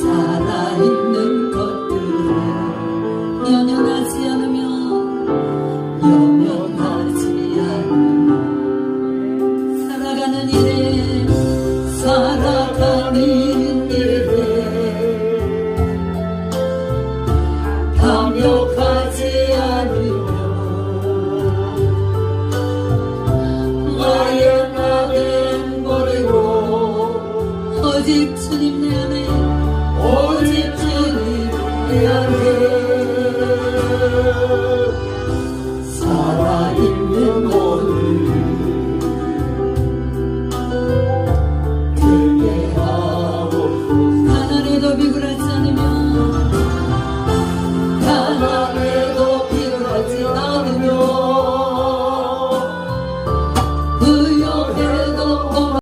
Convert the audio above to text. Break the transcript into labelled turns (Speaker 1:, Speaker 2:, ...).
Speaker 1: 살아있는 것들에 연연하지 않으면 연연하지 않으면 살아가는 일에 살아가는 일에. 담력 오직 주님 내 안에 오직 주님 내 안에.